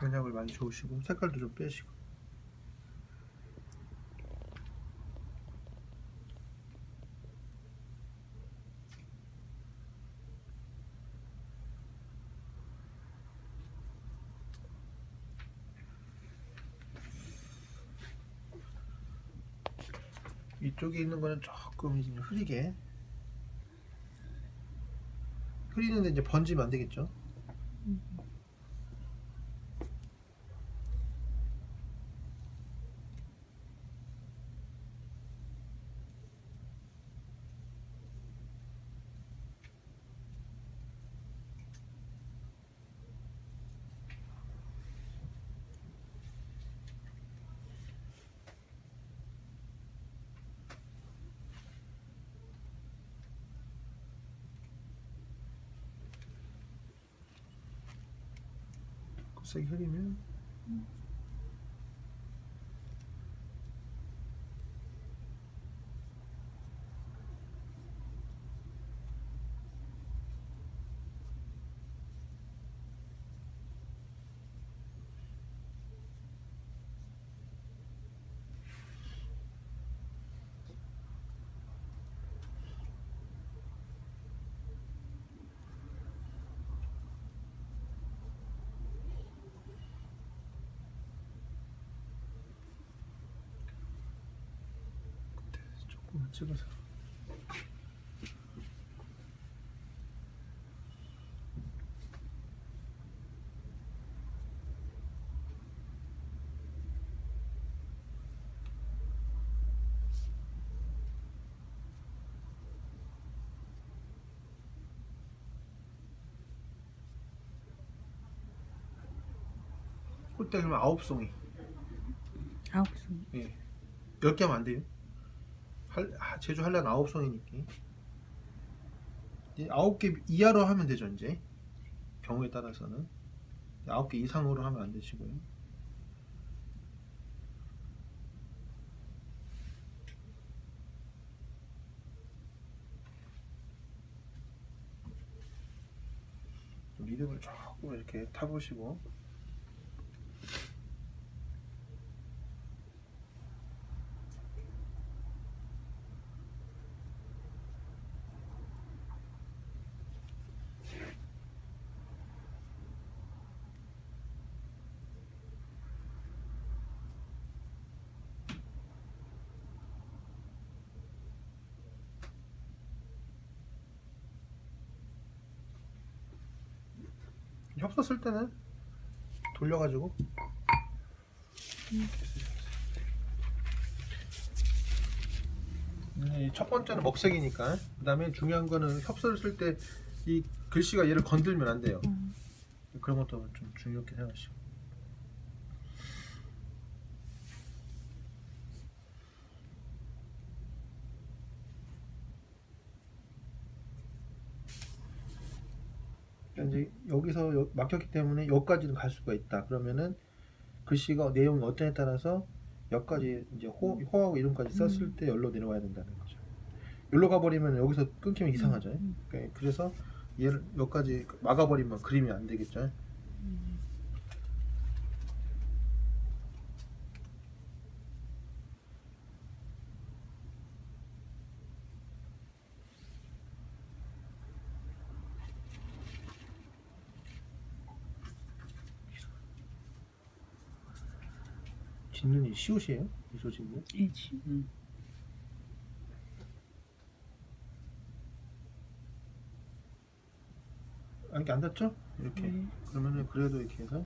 강약을 많이 좋으시고 색깔도 좀 빼시고. 이쪽에 있는 거는 조금 흐리게. 흐리는데 이제 번지면 안 되겠죠? 세 게 흐리면 조금만 찍어서 꼴대 그러면 아홉 송이 아홉 손. 예. 10개 하면 안 돼요. 할, 아, 제주 한란 9송이니까. 이제 9개 이하로 하면 되죠, 이제. 경우에 따라서는. 9개 이상으로 하면 안 되시고요. 리듬을 조금 이렇게 타보시고 협서 쓸 때는 돌려가지고. 음, 첫 번째는 먹색이니까. 그 다음에 중요한 거는 협서를 쓸 때 이 글씨가 얘를 건들면 안 돼요. 음. 그런 것도 좀 중요하게 생각하시고 그러니까 이제 여기서 여- 막혔기 때문에 여기까지는 갈 수가 있다. 그러면은 글씨가 내용이 어떠냐에 따라서 여기까지 이제 호, 호하고 이름까지 썼을 음. 때 열로 내려와야 된다는 거죠. 열로 가버리면 여기서 끊기면 이상하죠. 음. 그러니까 그래서 얘를 여기까지 막아버리면 그림이 안 되겠죠. 짓는 이 시옷이에요? 미소 짓는? 예, 지- 음. 아, 이렇게 안 닿죠? 이렇게. 네. 그러면은 그래도 이렇게 해서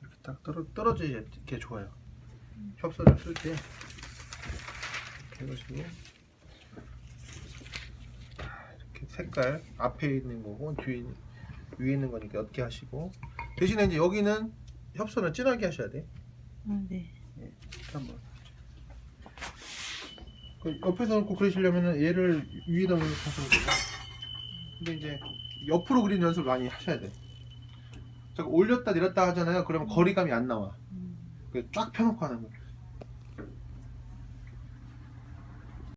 이렇게 딱 떨어 떨어지게 좋아요. 협서를 쓸때 이렇게 해가지고 이렇게 색깔 앞에 있는 거고 뒤에 있는- 위에 있는 거니까 옅게 하시고 대신에 이제 여기는 협서는 진하게 하셔야 돼. 아, 네. 한번. 그 옆에서 놓고 그리시려면은 얘를 위에다 놓고 하시면 되고. 근데 이제 옆으로 그리는 연습을 많이 하셔야 돼. 자 올렸다 내렸다 하잖아요. 그러면 거리감이 안 나와. 음. 그쫙 펴놓고 하는 거야.